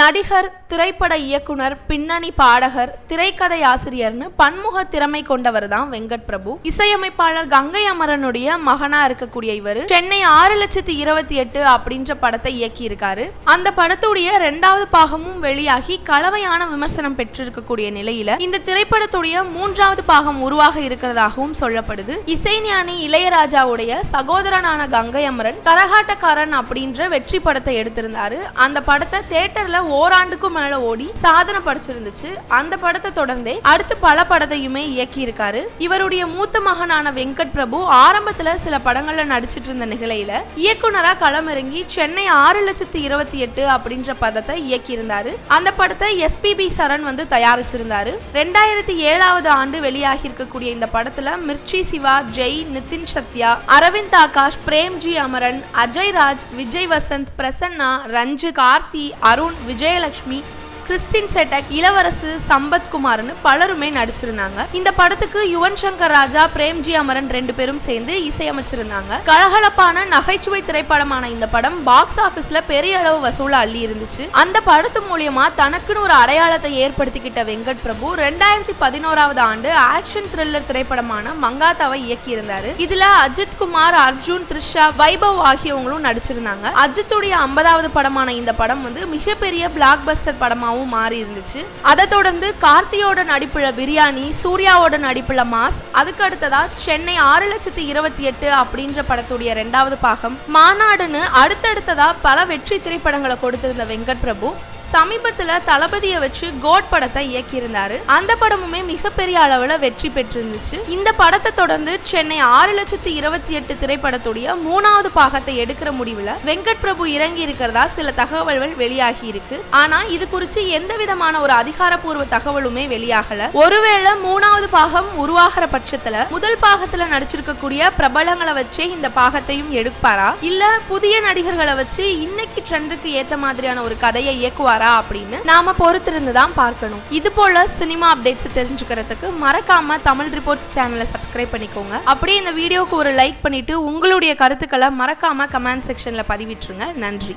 நடிகர் திரைப்பட இயக்குனர் பின்னணி பாடகர் திரைக்கதை ஆசிரியர்னு பன்முக திறமை கொண்டவர் தான் வெங்கட் பிரபு. இசையமைப்பாளர் கங்கை அமரனுடைய மகனா இருக்கக்கூடிய இவர் சென்னை ஆறு லட்சத்தி இருபத்தி எட்டு அப்படின்ற படத்தை இயக்கி இருக்காரு அந்த படத்துடைய ரெண்டாவது பாகமும் வெளியாகி கலவையான விமர்சனம் பெற்றிருக்கக்கூடிய நிலையில இந்த திரைப்படத்துடைய மூன்றாவது பாகம் உருவாக இருக்கிறதாகவும் சொல்லப்படுது. இசைஞானி இளையராஜாவுடைய சகோதரனான கங்கை அமரன் கரகாட்டக்காரன் அப்படின்ற வெற்றி படத்தை எடுத்திருந்தாரு. அந்த படத்தை தேட்டர்ல ஓராண்டுக்கும் மேல ஓடி சாதனை படிச்சிருந்துச்சு. அந்த படத்தை தொடர்ந்தே அடுத்து பல படத்தையுமே இயக்கி இருக்காரு இவருடைய மூத்த மகனான வெங்கட் பிரபு ஆரம்பத்துல சில படங்கள்ல நடிச்சிட்டு இருந்த நிகழையில இயக்குனரா களமிறங்கி சென்னை ஆறு லட்சத்தி இருபத்தி எட்டு அப்படின்ற படத்தை இயக்கியிருந்தாரு. அந்த படத்தை எஸ்பிபி சரண் வந்து தயாரிச்சிருந்தாரு. ரெண்டாயிரத்தி ஏழாவது ஆண்டு வெளியாகி இருக்கக்கூடிய இந்த படத்துல மிர்ச்சி சிவா ஜெய் நிதின் சத்யா அரவிந்த் ஆகாஷ் பிரேம்ஜி அமரன் அஜய் ராஜ் விஜய் வசந்த் பிரசன்னா ரஞ்சு கார்த்தி அருண் விஜயலட்சுமி கிறிஸ்டின் செட்டக் இளவரசு சம்பத்குமார்னு பலருமே நடிச்சிருந்தாங்க. இந்த படத்துக்கு யுவன் சங்கர் ராஜா பிரேம்ஜி அமரன் ரெண்டு பேரும் சேர்ந்து இசையமைச்சிருந்தாங்க. கலகலப்பான நகைச்சுவை திரைப்படமான இந்த படம் பாக்ஸ் ஆபீஸ்ல பெரிய அளவு வசூல அள்ளி இருந்துச்சு. அந்த படத்து மூலியமா தனக்குன்னு ஒரு அடையாளத்தை ஏற்படுத்திக்கிட்ட வெங்கட் பிரபு ரெண்டாயிரத்தி பதினோராவது ஆண்டு ஆக்ஷன் த்ரில்லர் திரைப்படமான மங்காத்தாவை இயக்கி இருந்தாரு இதுல அஜித் குமார் அர்ஜுன் த்ரிஷா வைபவ் ஆகியவங்களும் நடிச்சிருந்தாங்க. அஜித்துடைய ஐம்பதாவது படமான இந்த படம் வந்து மிகப்பெரிய பிளாக் பஸ்டர் படமாகவும் மாறி இருந்துச்சு. அதை தொடர்ந்து கார்த்தியோட நடிப்புல பிரியாணி சூர்யாவோட நடிப்புல மாஸ் அதுக்கு அடுத்ததா சென்னை ஆறு லட்சத்தி இருபத்தி எட்டு அப்படின்ற படத்துடைய ரெண்டாவது பாகம். மாநாடுன்னு அடுத்தடுத்ததா பல வெற்றி திரைப்படங்களை கொடுத்திருந்த வெங்கட் பிரபு சமீபத்துல தளபதியை வச்சு கோட் படத்தை இயக்கியிருந்தாரு. அந்த படமுமே மிகப்பெரிய அளவுல வெற்றி பெற்றிருந்துச்சு. இந்த படத்தை தொடர்ந்து சென்னை ஆறு லட்சத்தி இருபத்தி எட்டு திரைப்படத்துடைய மூணாவது பாகத்தை எடுக்கிற முடிவுல வெங்கட் பிரபு இறங்கி இருக்கிறதா சில தகவல்கள் வெளியாகி இருக்கு. ஆனா இது குறித்து எந்த விதமான ஒரு அதிகாரப்பூர்வ தகவலுமே வெளியாகல. ஒருவேளை மூணாவது பாகம் உருவாகிற பட்சத்துல முதல் பாகத்துல நடிச்சிருக்கக்கூடிய பிரபலங்களை வச்சே இந்த பாகத்தையும் எடுப்பாரா? இல்ல புதிய நடிகர்களை வச்சு இன்னைக்கு ட்ரெண்டுக்கு ஏத்த மாதிரியான ஒரு கதையை இயக்குவார்? அப்படின்னு நாம பொறுத்திருந்து தான் பார்க்கணும். இது போல சினிமா அப்டேட்ஸ் தெரிஞ்சுக்கிறதுக்கு மறக்காம தமிழ் ரிப்போர்ட்ஸ் சேனலை சப்ஸ்கிரைப் பண்ணிக்கோங்க. அப்படியே இந்த வீடியோக்கு ஒரு லைக் பண்ணிட்டு உங்களுடைய கருத்துக்களை மறக்காம கமெண்ட் செக்ஷன்ல பதிவிட்டுருங்க. நன்றி.